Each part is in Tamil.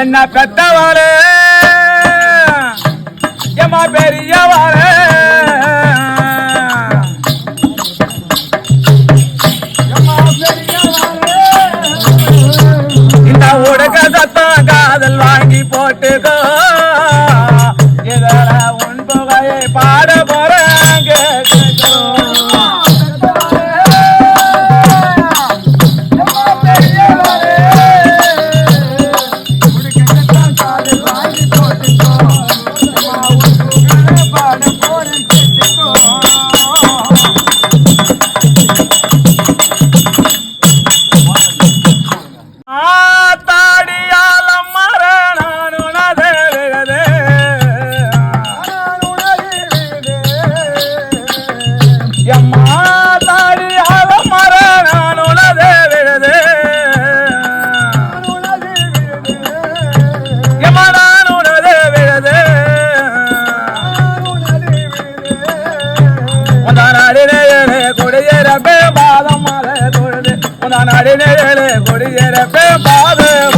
என்ன பெத்தவாறு எம்மா பெரியவாறு நாடினே அடிநேயலே கொடியேறப்பே பாதம்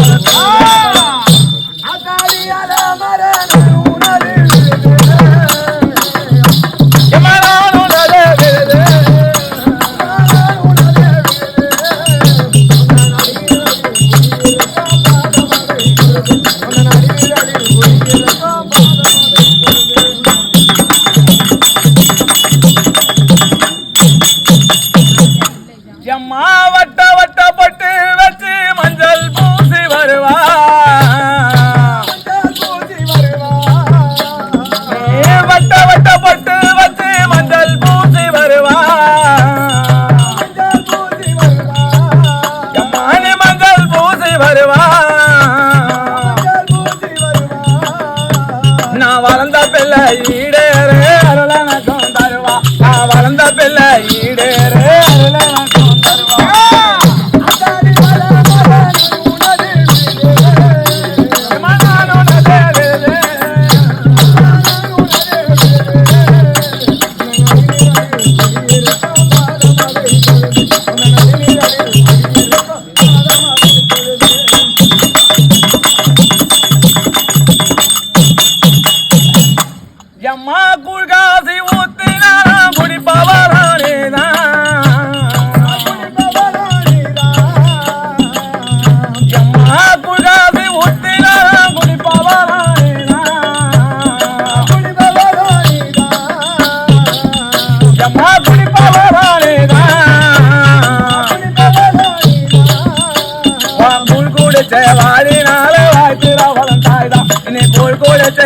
Ay, எம்மா குழ்காசி ஊத்தினாராம் குடிப்பவரானேதான் எம்மா குழ்காசி ஊத்தினாராம் குடிப்பவரானேதான் எம்மா குடிப்பவரானேதான் புல் குடிச்ச வாழினால வாய்த்துற வளர்ந்தாய்தான் இனி புல் குடிச்ச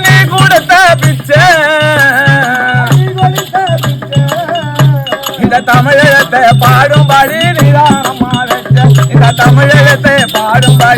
நீ கொடுத்த பிச்சை இந்த தமிழகத்தை பாடும்படி நிதானமா வச்ச இந்த தமிழகத்தை பாடும்படி நிதானமா